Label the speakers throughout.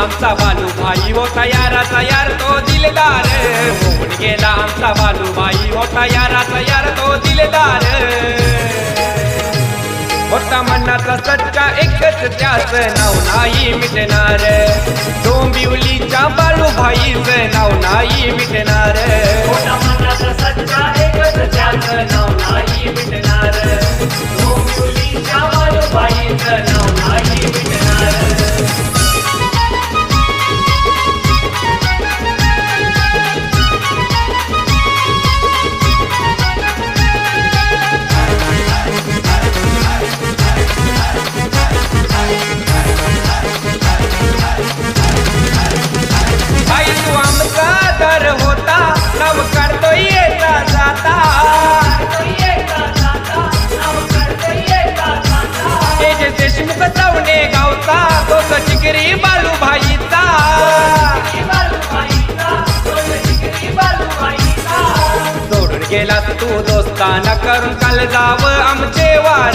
Speaker 1: आमचा बालू भाई हो तयारा तयार तो दिलदार होऊन गेला आमचा बालू भाई हो तयारा तयार तो दिलदार होता मनाचा सच्चा एकच त्याच नाव नाही मिटणार. डोंबिवलीच्या बालू भाईच नाव नाही मिटणार.
Speaker 2: मोठा मनाचा सच्चा एकच त्याचं नाव नाही मिटणार. डोंबिवलीच्या बालूबाईचं नाव नाही मिटणार.
Speaker 1: गेलास तू दोस्ताना करून काल जाव आमचे वार.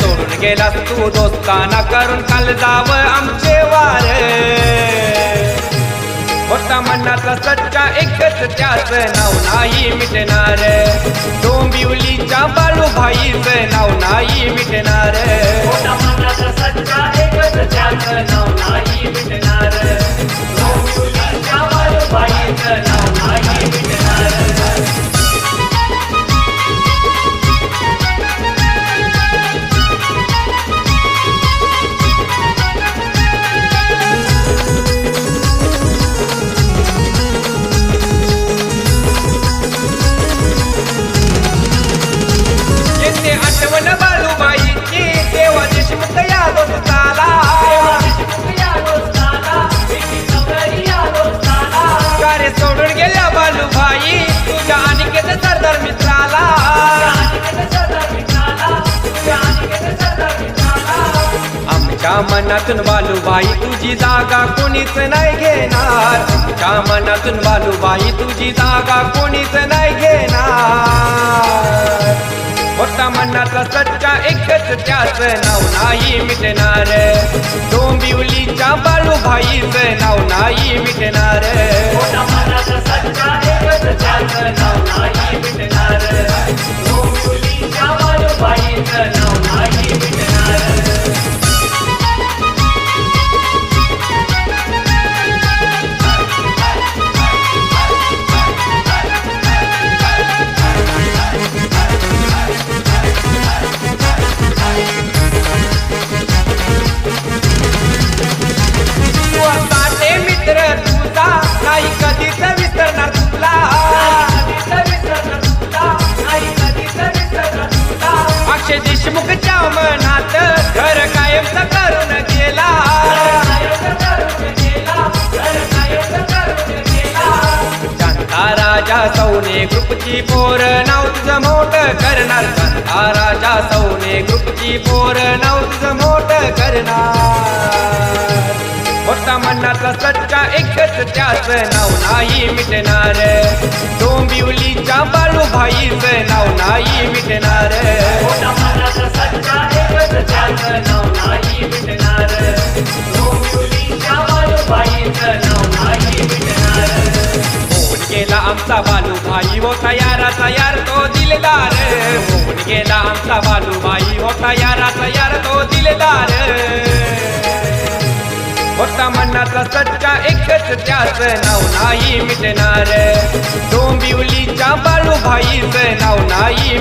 Speaker 1: सोडून गेलास तू दोस्ताना करून काल जाव आमचे वार. होता मनाचा सच्चा एकच त्याच नाव नाही मिटणार. डोंबिवलीच्या बाळू भाईच नाव नाही मिटणार.
Speaker 2: नाव
Speaker 1: आमच्या मनातून बालूबाई तुझी जागा कोणीच नाही घेणार. आमच्या मनातून बालूबाई तुझी जागा कोणीच नाही घेणार. होता मनाचा सच्चा एकच त्याच नाव नाही मिटणार. डोंबिवलीच्या बालूभाईच नाव नाही मिटणार. राजा सौने ग्रुपची पोर नाव तुझं मोठ करणार जनता राजा सौने ग्रुपची पोर नाव तुझं मोठ करणार. होता मनाचा सच्चा एकच त्याच नाव नाही मिटणार. डोंबिवलीच्या बालू भाईच नाव नाही मिटणार. आई हो भाई तयार तो दिलदार. होऊन गेला आमचा बालू भाई हो तयार तयार तो दिलदार. होता मनाचा सच्चा एकच त्याच नाव नाही मिटणार. डोंबिवलीच्या बाळू भाईच नाव नाही